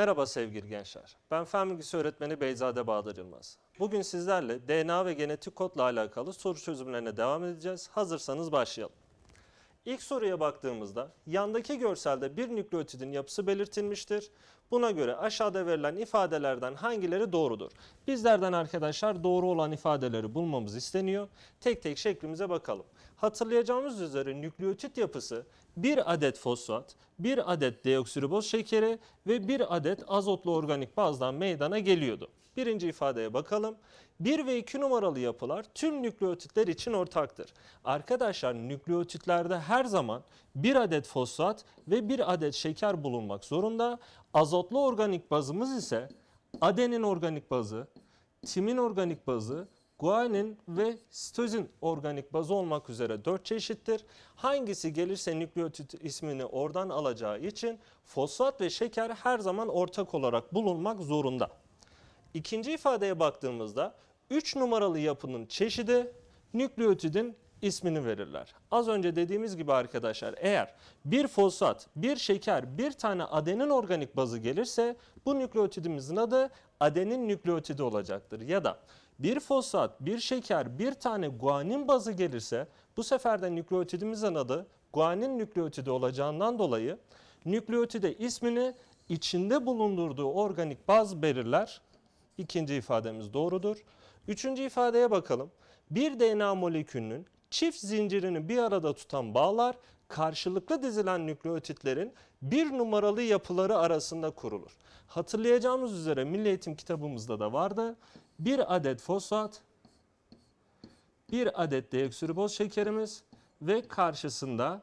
Merhaba sevgili gençler. Ben fen bilgisi öğretmeni Beyzade Bahadır Yılmaz. Bugün sizlerle DNA ve genetik kodla alakalı soru çözümlerine devam edeceğiz. Hazırsanız başlayalım. İlk soruya baktığımızda yandaki görselde bir nükleotidin yapısı belirtilmiştir. Buna göre aşağıda verilen ifadelerden hangileri doğrudur? Bizlerden arkadaşlar doğru olan ifadeleri bulmamız isteniyor. Tek tek şeklimize bakalım. Hatırlayacağımız üzere nükleotit yapısı bir adet fosfat, bir adet deoksiriboz şekeri ve bir adet azotlu organik bazdan meydana geliyordu. Birinci ifadeye bakalım. 1 ve 2 numaralı yapılar tüm nükleotitler için ortaktır. Arkadaşlar nükleotitlerde her zaman bir adet fosfat ve bir adet şeker bulunmak zorunda. Azotlu organik bazımız ise adenin organik bazı, timin organik bazı, guanin ve sitozin organik bazı olmak üzere 4 çeşittir. Hangisi gelirse nükleotit ismini oradan alacağı için fosfat ve şeker her zaman ortak olarak bulunmak zorunda. İkinci ifadeye baktığımızda 3 numaralı yapının çeşidi nükleotidin ismini verirler. Az önce dediğimiz gibi arkadaşlar eğer bir fosfat, bir şeker, bir tane adenin organik bazı gelirse bu nükleotidimizin adı adenin nükleotidi olacaktır. Ya da bir fosfat, bir şeker, bir tane guanin bazı gelirse bu sefer de nükleotidimizin adı guanin nükleotidi olacağından dolayı nükleotide ismini içinde bulundurduğu organik baz belirler. İkinci ifademiz doğrudur. Üçüncü ifadeye bakalım. Bir DNA molekülünün çift zincirini bir arada tutan bağlar karşılıklı dizilen nükleotitlerin bir numaralı yapıları arasında kurulur. Hatırlayacağımız üzere Milli Eğitim kitabımızda da vardı. Bir adet fosfat, bir adet deoksiriboz şekerimiz ve karşısında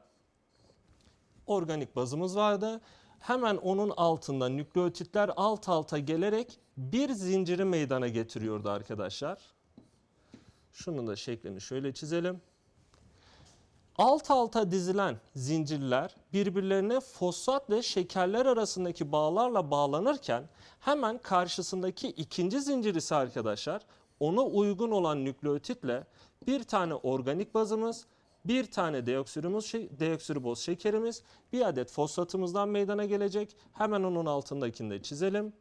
organik bazımız vardı. Hemen onun altında nükleotitler alt alta gelerek bir zinciri meydana getiriyordu arkadaşlar. Şunun da şeklini şöyle çizelim. Alt alta dizilen zincirler birbirlerine fosfat ve şekerler arasındaki bağlarla bağlanırken hemen karşısındaki ikinci zincir ise arkadaşlar ona uygun olan nükleotitle bir tane organik bazımız, bir tane deoksirimiz, deoksiriboz şekerimiz, bir adet fosfatımızdan meydana gelecek. Hemen onun altındakini de çizelim.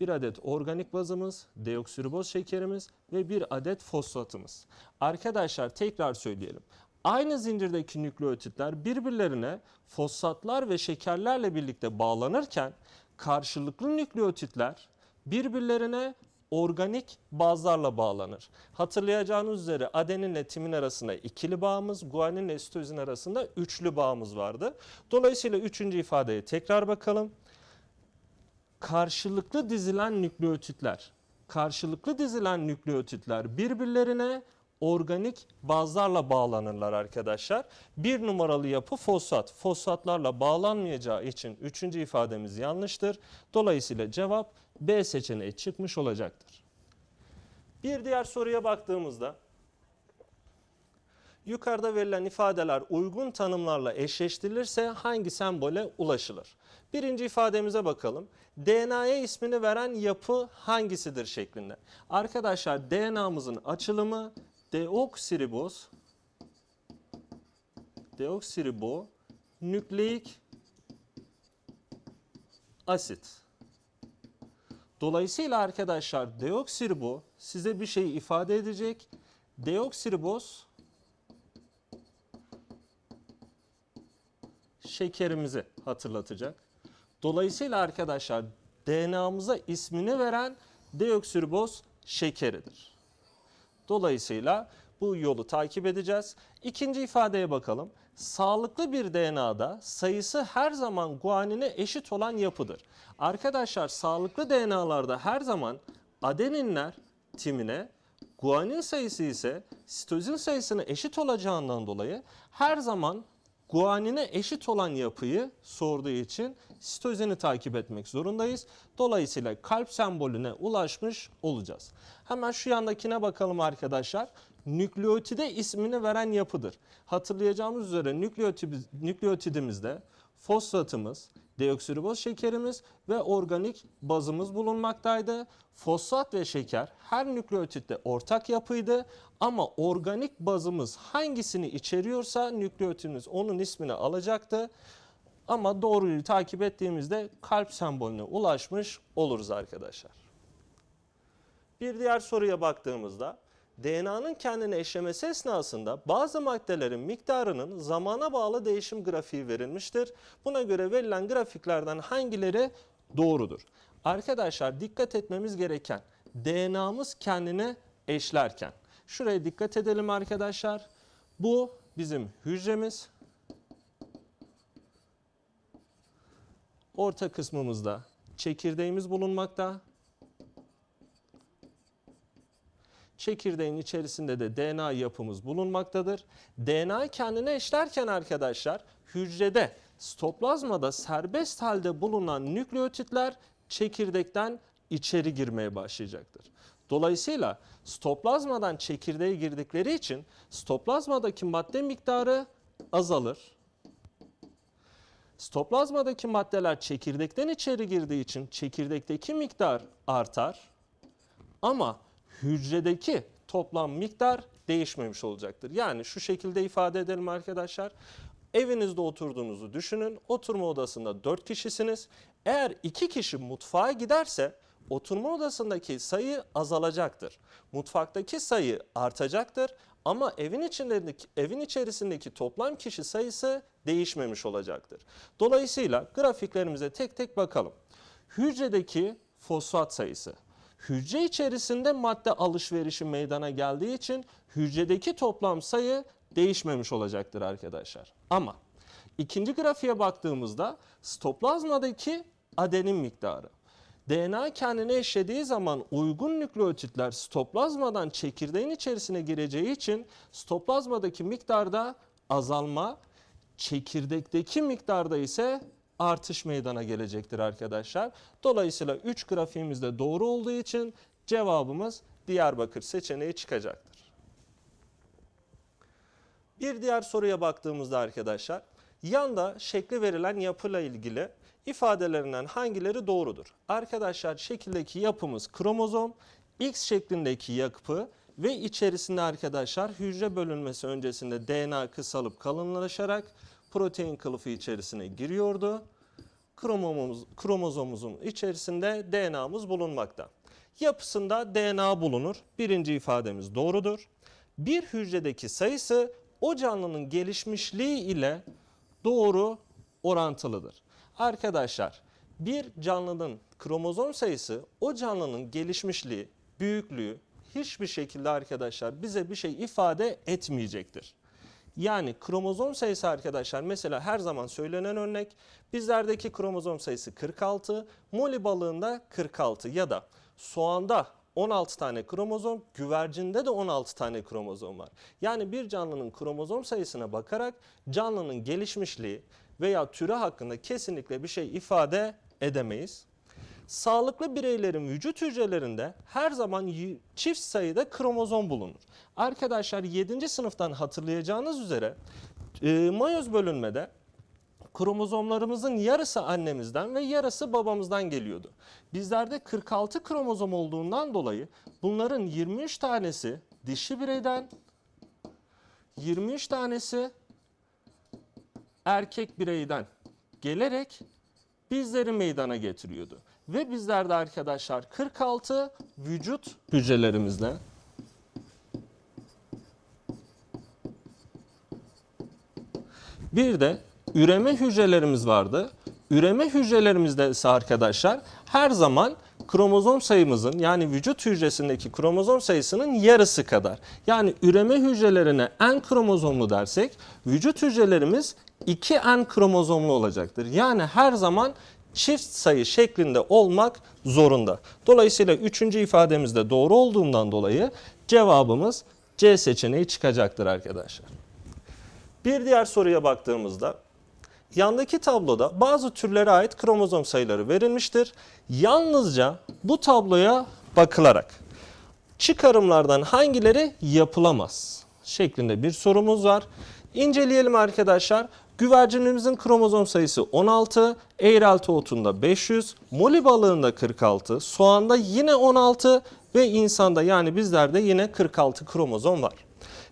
Bir adet organik bazımız, deoksiriboz şekerimiz ve bir adet fosfatımız. Arkadaşlar tekrar söyleyelim. Aynı zincirdeki nükleotitler birbirlerine fosfatlar ve şekerlerle birlikte bağlanırken karşılıklı nükleotitler birbirlerine organik bazlarla bağlanır. Hatırlayacağınız üzere adeninle timin arasında ikili bağımız, guaninle sitozin arasında üçlü bağımız vardı. Dolayısıyla üçüncü ifadeye tekrar bakalım. Karşılıklı dizilen nükleotitler, karşılıklı dizilen nükleotitler birbirlerine organik bazlarla bağlanırlar arkadaşlar. Bir numaralı yapı fosfat. Fosfatlarla bağlanmayacağı için üçüncü ifademiz yanlıştır. Dolayısıyla cevap B seçeneği çıkmış olacaktır. Bir diğer soruya baktığımızda yukarıda verilen ifadeler uygun tanımlarla eşleştirilirse hangi sembole ulaşılır? Birinci ifademize bakalım. DNA'ya ismini veren yapı hangisidir şeklinde. Arkadaşlar DNA'mızın açılımı deoksiriboz deoksiribo nükleik asit. Dolayısıyla arkadaşlar deoksiribo size bir şey ifade edecek. Deoksiriboz şekerimizi hatırlatacak. Dolayısıyla arkadaşlar DNA'mıza ismini veren deoksiriboz şekeridir. Dolayısıyla bu yolu takip edeceğiz. İkinci ifadeye bakalım. Sağlıklı bir DNA'da sayısı her zaman guanine eşit olan yapıdır. Arkadaşlar sağlıklı DNA'larda her zaman adeninler timine, guanin sayısı ise sitozin sayısına eşit olacağından dolayı her zaman guanine eşit olan yapıyı sorduğu için sitozini takip etmek zorundayız. Dolayısıyla kalp sembolüne ulaşmış olacağız. Hemen şu yandakine bakalım arkadaşlar. Nükleotide ismini veren yapıdır. Hatırlayacağımız üzere nükleotidimizde fosfatımız, deoksiriboz şekerimiz ve organik bazımız bulunmaktaydı. Fosfat ve şeker her nükleotitte ortak yapıydı ama organik bazımız hangisini içeriyorsa nükleotidimiz onun ismini alacaktı. Ama doğruyu takip ettiğimizde kalp sembolüne ulaşmış oluruz arkadaşlar. Bir diğer soruya baktığımızda DNA'nın kendine eşlemesi esnasında bazı maddelerin miktarının zamana bağlı değişim grafiği verilmiştir. Buna göre verilen grafiklerden hangileri doğrudur? Arkadaşlar dikkat etmemiz gereken DNA'mız kendine eşlerken. Şuraya dikkat edelim arkadaşlar. Bu bizim hücremiz. Orta kısmımızda çekirdeğimiz bulunmakta. Çekirdeğin içerisinde de DNA yapımız bulunmaktadır. DNA kendine eşlerken arkadaşlar hücrede stoplazmada serbest halde bulunan nükleotitler çekirdekten içeri girmeye başlayacaktır. Dolayısıyla stoplazmadan çekirdeğe girdikleri için stoplazmadaki madde miktarı azalır. Stoplazmadaki maddeler çekirdekten içeri girdiği için çekirdekteki miktar artar. Ama hücredeki toplam miktar değişmemiş olacaktır. Yani şu şekilde ifade edelim arkadaşlar. Evinizde oturduğunuzu düşünün. Oturma odasında 4 kişisiniz. Eğer 2 kişi mutfağa giderse oturma odasındaki sayı azalacaktır. Mutfaktaki sayı artacaktır ama evin içindeki evin içerisindeki toplam kişi sayısı değişmemiş olacaktır. Dolayısıyla grafiklerimize tek tek bakalım. Hücredeki fosfat sayısı hücre içerisinde madde alışverişi meydana geldiği için hücredeki toplam sayı değişmemiş olacaktır arkadaşlar. Ama ikinci grafiğe baktığımızda stoplazmadaki adenin miktarı. DNA kendine eşlediği zaman uygun nükleotitler stoplazmadan çekirdeğin içerisine gireceği için stoplazmadaki miktarda azalma, çekirdekteki miktarda ise artış meydana gelecektir arkadaşlar. Dolayısıyla 3 grafiğimiz de doğru olduğu için cevabımız Diyarbakır seçeneği çıkacaktır. Bir diğer soruya baktığımızda arkadaşlar, yanda şekli verilen yapıyla ilgili ifadelerinden hangileri doğrudur? Arkadaşlar şekildeki yapımız kromozom, X şeklindeki yapı ve içerisinde arkadaşlar hücre bölünmesi öncesinde DNA kısalıp kalınlaşarak protein kılıfı içerisine giriyordu. Kromomuz, kromozomumuzun içerisinde DNA'mız bulunmakta. Yapısında DNA bulunur. Birinci ifademiz doğrudur. Bir hücredeki sayısı o canlının gelişmişliği ile doğru orantılıdır. Arkadaşlar bir canlının kromozom sayısı o canlının gelişmişliği, büyüklüğü hiçbir şekilde arkadaşlar bize bir şey ifade etmeyecektir. Yani kromozom sayısı arkadaşlar mesela her zaman söylenen örnek bizlerdeki kromozom sayısı 46, moli balığında 46 ya da soğanda 16 tane kromozom, güvercinde de 16 tane kromozom var. Yani bir canlının kromozom sayısına bakarak canlının gelişmişliği veya türü hakkında kesinlikle bir şey ifade edemeyiz. Sağlıklı bireylerin vücut hücrelerinde her zaman çift sayıda kromozom bulunur. Arkadaşlar 7. sınıftan hatırlayacağınız üzere e, mayoz bölünmede kromozomlarımızın yarısı annemizden ve yarısı babamızdan geliyordu. Bizlerde 46 kromozom olduğundan dolayı bunların 23 tanesi dişi bireyden, 23 tanesi erkek bireyden gelerek bizleri meydana getiriyordu. Ve bizlerde arkadaşlar 46 vücut hücrelerimizle bir de üreme hücrelerimiz vardı. Üreme hücrelerimizde ise arkadaşlar her zaman kromozom sayımızın yani vücut hücresindeki kromozom sayısının yarısı kadar. Yani üreme hücrelerine n kromozomlu dersek vücut hücrelerimiz 2n kromozomlu olacaktır. Yani her zaman çift sayı şeklinde olmak zorunda. Dolayısıyla üçüncü ifademiz de doğru olduğundan dolayı cevabımız C seçeneği çıkacaktır arkadaşlar. Bir diğer soruya baktığımızda yandaki tabloda bazı türlere ait kromozom sayıları verilmiştir. Yalnızca bu tabloya bakılarak çıkarımlardan hangileri yapılamaz şeklinde bir sorumuz var. İnceleyelim arkadaşlar. Güvercinimizin kromozom sayısı 16, eğrelti otunda 500, moli balığında 46, soğanda yine 16 ve insanda yani bizlerde yine 46 kromozom var.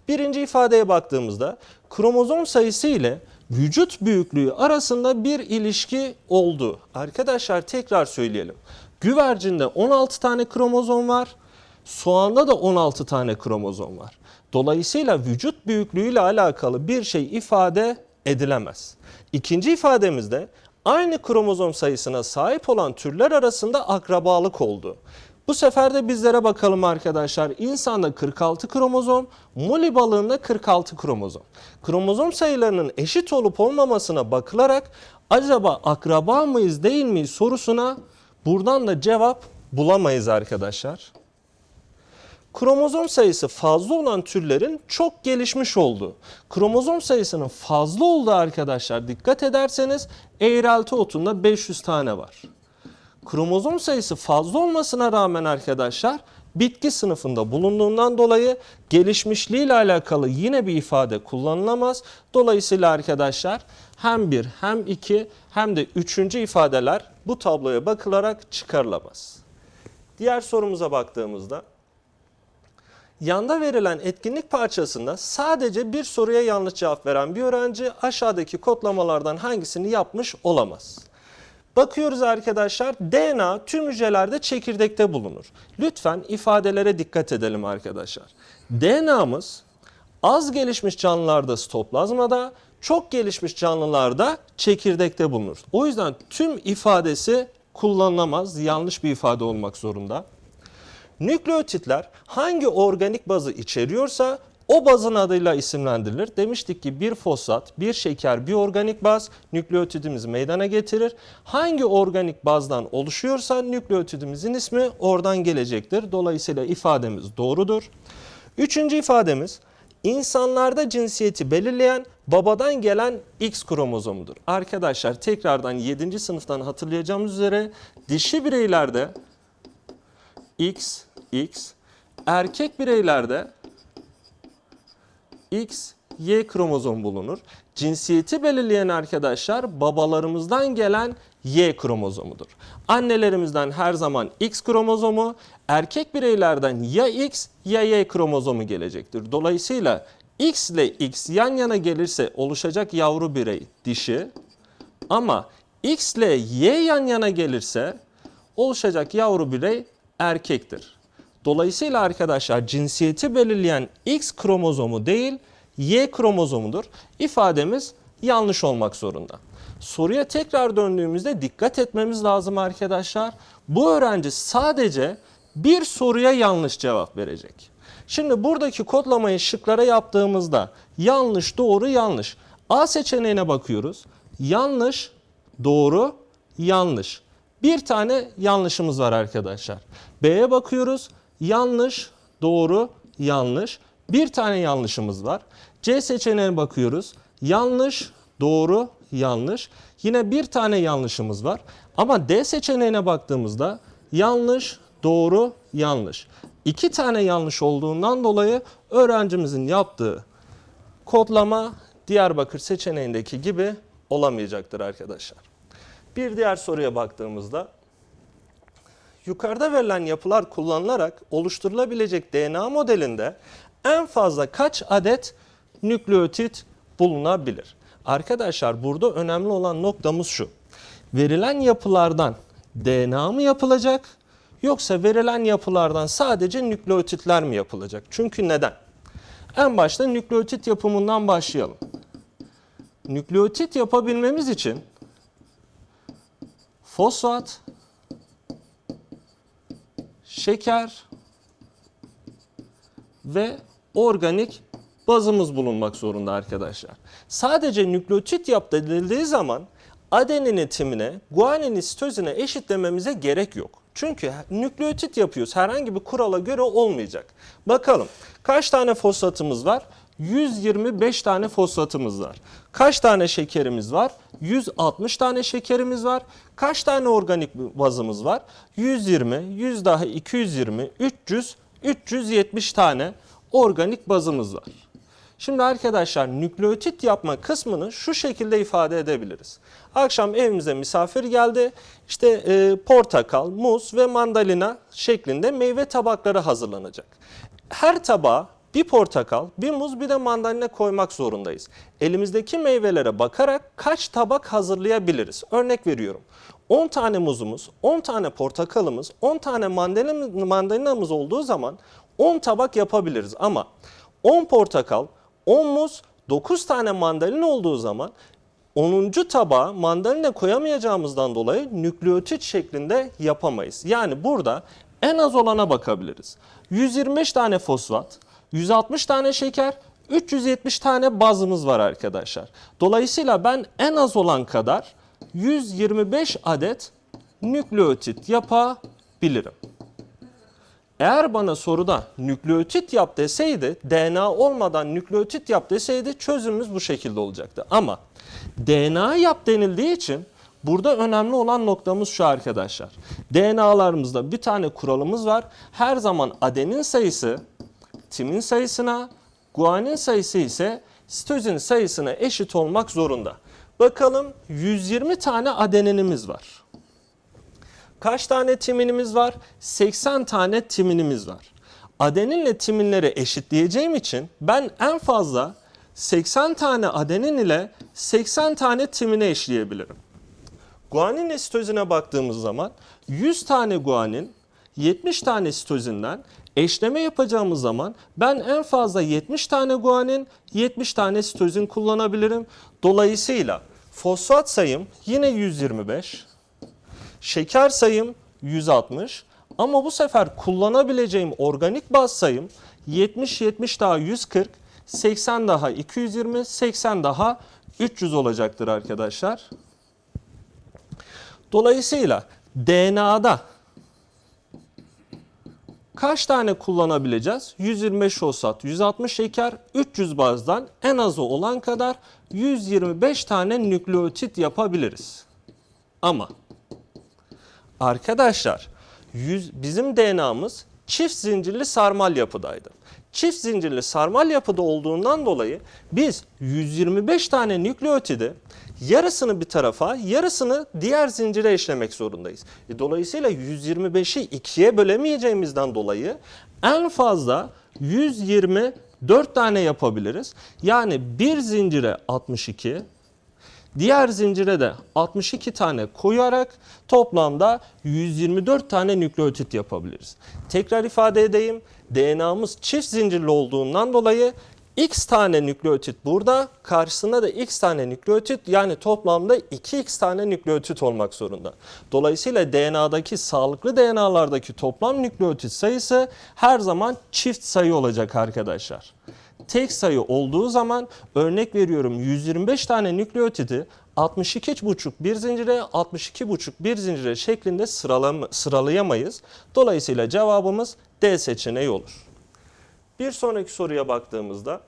Birinci ifadeye baktığımızda kromozom sayısı ile vücut büyüklüğü arasında bir ilişki oldu. Arkadaşlar tekrar söyleyelim. Güvercinde 16 tane kromozom var. Soğanda da 16 tane kromozom var. Dolayısıyla vücut büyüklüğüyle alakalı bir şey ifade edilemez. İkinci ifademizde aynı kromozom sayısına sahip olan türler arasında akrabalık oldu. Bu sefer de bizlere bakalım arkadaşlar. İnsanda 46 kromozom, moli balığında 46 kromozom. Kromozom sayılarının eşit olup olmamasına bakılarak acaba akraba mıyız değil miyiz sorusuna buradan da cevap bulamayız arkadaşlar. Kromozom sayısı fazla olan türlerin çok gelişmiş olduğu. Kromozom sayısının fazla olduğu arkadaşlar dikkat ederseniz eğrelti otunda 500 tane var. Kromozom sayısı fazla olmasına rağmen arkadaşlar bitki sınıfında bulunduğundan dolayı gelişmişliği ile alakalı yine bir ifade kullanılamaz. Dolayısıyla arkadaşlar hem bir hem iki hem de üçüncü ifadeler bu tabloya bakılarak çıkarılamaz. Diğer sorumuza baktığımızda Yanda verilen etkinlik parçasında sadece bir soruya yanlış cevap veren bir öğrenci aşağıdaki kodlamalardan hangisini yapmış olamaz. Bakıyoruz arkadaşlar DNA tüm hücrelerde çekirdekte bulunur. Lütfen ifadelere dikkat edelim arkadaşlar. DNA'mız az gelişmiş canlılarda stoplazmada, çok gelişmiş canlılarda çekirdekte bulunur. O yüzden tüm ifadesi kullanılamaz, yanlış bir ifade olmak zorunda. Nükleotitler hangi organik bazı içeriyorsa o bazın adıyla isimlendirilir. Demiştik ki bir fosfat, bir şeker, bir organik baz nükleotidimizi meydana getirir. Hangi organik bazdan oluşuyorsa nükleotidimizin ismi oradan gelecektir. Dolayısıyla ifademiz doğrudur. Üçüncü ifademiz insanlarda cinsiyeti belirleyen babadan gelen X kromozomudur. Arkadaşlar tekrardan 7. sınıftan hatırlayacağımız üzere dişi bireylerde X, X, erkek bireylerde X, Y kromozom bulunur. Cinsiyeti belirleyen arkadaşlar babalarımızdan gelen Y kromozomudur. Annelerimizden her zaman X kromozomu, erkek bireylerden ya X ya Y kromozomu gelecektir. Dolayısıyla X ile X yan yana gelirse oluşacak yavru birey dişi ama X ile Y yan yana gelirse oluşacak yavru birey erkektir. Dolayısıyla arkadaşlar cinsiyeti belirleyen X kromozomu değil Y kromozomudur. İfademiz yanlış olmak zorunda. Soruya tekrar döndüğümüzde dikkat etmemiz lazım arkadaşlar. Bu öğrenci sadece bir soruya yanlış cevap verecek. Şimdi buradaki kodlamayı şıklara yaptığımızda yanlış, doğru, yanlış. A seçeneğine bakıyoruz. Yanlış, doğru, yanlış. Bir tane yanlışımız var arkadaşlar. B'ye bakıyoruz. Yanlış, doğru, yanlış. Bir tane yanlışımız var. C seçeneğine bakıyoruz. Yanlış, doğru, yanlış. Yine bir tane yanlışımız var. Ama D seçeneğine baktığımızda yanlış, doğru, yanlış. İki tane yanlış olduğundan dolayı öğrencimizin yaptığı kodlama Diyarbakır seçeneğindeki gibi olamayacaktır arkadaşlar. Bir diğer soruya baktığımızda yukarıda verilen yapılar kullanılarak oluşturulabilecek DNA modelinde en fazla kaç adet nükleotit bulunabilir? Arkadaşlar burada önemli olan noktamız şu. Verilen yapılardan DNA mı yapılacak yoksa verilen yapılardan sadece nükleotitler mi yapılacak? Çünkü neden? En başta nükleotit yapımından başlayalım. Nükleotit yapabilmemiz için fosfat, şeker ve organik bazımız bulunmak zorunda arkadaşlar. Sadece nükleotit yap denildiği zaman adenini timine, guanini sitozine eşitlememize gerek yok. Çünkü nükleotit yapıyoruz. Herhangi bir kurala göre olmayacak. Bakalım kaç tane fosfatımız var? 125 tane fosfatımız var. Kaç tane şekerimiz var? 160 tane şekerimiz var. Kaç tane organik bazımız var? 120, 100 daha 220, 300, 370 tane organik bazımız var. Şimdi arkadaşlar nükleotit yapma kısmını şu şekilde ifade edebiliriz. Akşam evimize misafir geldi. İşte e, portakal, muz ve mandalina şeklinde meyve tabakları hazırlanacak. Her tabağa bir portakal, bir muz, bir de mandalina koymak zorundayız. Elimizdeki meyvelere bakarak kaç tabak hazırlayabiliriz? Örnek veriyorum. 10 tane muzumuz, 10 tane portakalımız, 10 tane mandalina- mandalinamız olduğu zaman 10 tabak yapabiliriz. Ama 10 portakal, 10 muz, 9 tane mandalina olduğu zaman 10. tabağa mandalina koyamayacağımızdan dolayı nükleotit şeklinde yapamayız. Yani burada en az olana bakabiliriz. 125 tane fosfat, 160 tane şeker, 370 tane bazımız var arkadaşlar. Dolayısıyla ben en az olan kadar 125 adet nükleotit yapabilirim. Eğer bana soruda nükleotit yap deseydi, DNA olmadan nükleotit yap deseydi çözümümüz bu şekilde olacaktı. Ama DNA yap denildiği için burada önemli olan noktamız şu arkadaşlar. DNA'larımızda bir tane kuralımız var. Her zaman adenin sayısı timin sayısına, guanin sayısı ise sitozin sayısına eşit olmak zorunda. Bakalım 120 tane adeninimiz var. Kaç tane timinimiz var? 80 tane timinimiz var. Adeninle timinleri eşitleyeceğim için ben en fazla 80 tane adenin ile 80 tane timini eşleyebilirim. Guanin ile sitozine baktığımız zaman 100 tane guanin 70 tane sitozinden eşleme yapacağımız zaman ben en fazla 70 tane guanin 70 tane sitozin kullanabilirim. Dolayısıyla fosfat sayım yine 125, şeker sayım 160 ama bu sefer kullanabileceğim organik baz sayım 70 70 daha 140, 80 daha 220, 80 daha 300 olacaktır arkadaşlar. Dolayısıyla DNA'da kaç tane kullanabileceğiz? 125 fosfat, 160 şeker, 300 bazdan en azı olan kadar 125 tane nükleotit yapabiliriz. Ama arkadaşlar bizim DNA'mız çift zincirli sarmal yapıdaydı. Çift zincirli sarmal yapıda olduğundan dolayı biz 125 tane nükleotidi yarısını bir tarafa, yarısını diğer zincire eşlemek zorundayız. E, Dolayısıyla 125'i ikiye bölemeyeceğimizden dolayı en fazla 124 tane yapabiliriz. Yani bir zincire 62, Diğer zincire de 62 tane koyarak toplamda 124 tane nükleotit yapabiliriz. Tekrar ifade edeyim. DNA'mız çift zincirli olduğundan dolayı x tane nükleotit burada, karşısında da x tane nükleotit yani toplamda 2x tane nükleotit olmak zorunda. Dolayısıyla DNA'daki sağlıklı DNA'lardaki toplam nükleotit sayısı her zaman çift sayı olacak arkadaşlar tek sayı olduğu zaman örnek veriyorum 125 tane nükleotidi 62,5 bir zincire 62,5 bir zincire şeklinde sıralayamayız. Dolayısıyla cevabımız D seçeneği olur. Bir sonraki soruya baktığımızda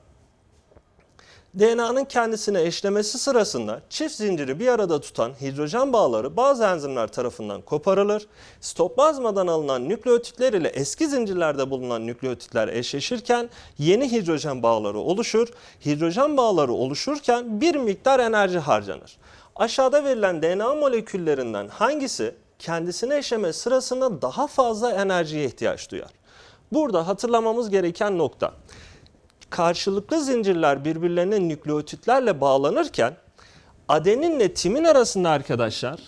DNA'nın kendisine eşlemesi sırasında çift zinciri bir arada tutan hidrojen bağları bazı enzimler tarafından koparılır. Stoplazmadan alınan nükleotitler ile eski zincirlerde bulunan nükleotitler eşleşirken yeni hidrojen bağları oluşur. Hidrojen bağları oluşurken bir miktar enerji harcanır. Aşağıda verilen DNA moleküllerinden hangisi kendisine eşleme sırasında daha fazla enerjiye ihtiyaç duyar? Burada hatırlamamız gereken nokta karşılıklı zincirler birbirlerine nükleotitlerle bağlanırken adeninle timin arasında arkadaşlar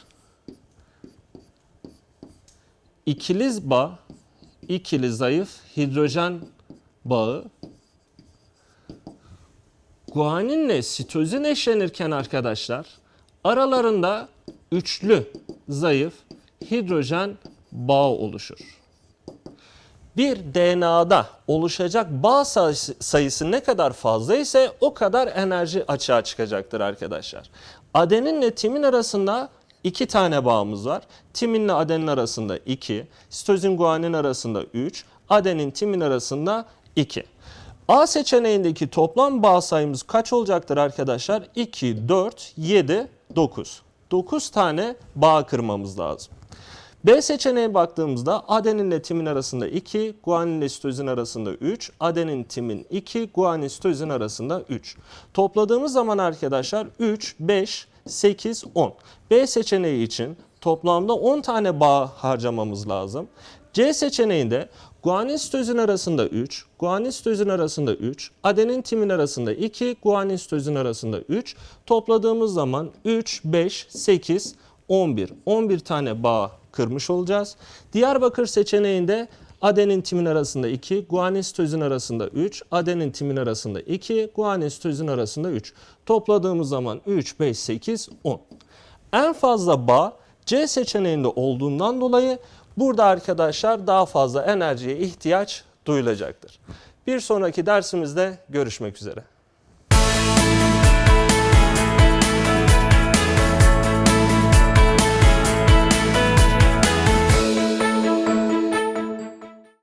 ikili bağ, ikili zayıf hidrojen bağı guaninle sitozin eşlenirken arkadaşlar aralarında üçlü zayıf hidrojen bağı oluşur bir DNA'da oluşacak bağ sayısı, ne kadar fazla ise o kadar enerji açığa çıkacaktır arkadaşlar. Adeninle timin arasında iki tane bağımız var. Timinle adenin arasında 2, sitozin guanin arasında 3, adenin timin arasında 2. A seçeneğindeki toplam bağ sayımız kaç olacaktır arkadaşlar? 2, 4, 7, 9. 9 tane bağ kırmamız lazım. B seçeneğe baktığımızda adenin ile timin arasında 2, guanin ile sitozin arasında 3, adenin timin 2, guanin sitozin arasında 3. Topladığımız zaman arkadaşlar 3, 5, 8, 10. B seçeneği için toplamda 10 tane bağ harcamamız lazım. C seçeneğinde Guanin sitozin arasında 3, guanin sitozin arasında 3, adenin timin arasında 2, guanin sitozin arasında 3. Topladığımız zaman 3, 5, 8, 11. 11 tane bağ kırmış olacağız. Diyarbakır seçeneğinde adenin timin arasında 2, guanin sitozin arasında 3, adenin timin arasında 2, guanin sitozin arasında 3. Topladığımız zaman 3, 5, 8, 10. En fazla bağ C seçeneğinde olduğundan dolayı burada arkadaşlar daha fazla enerjiye ihtiyaç duyulacaktır. Bir sonraki dersimizde görüşmek üzere.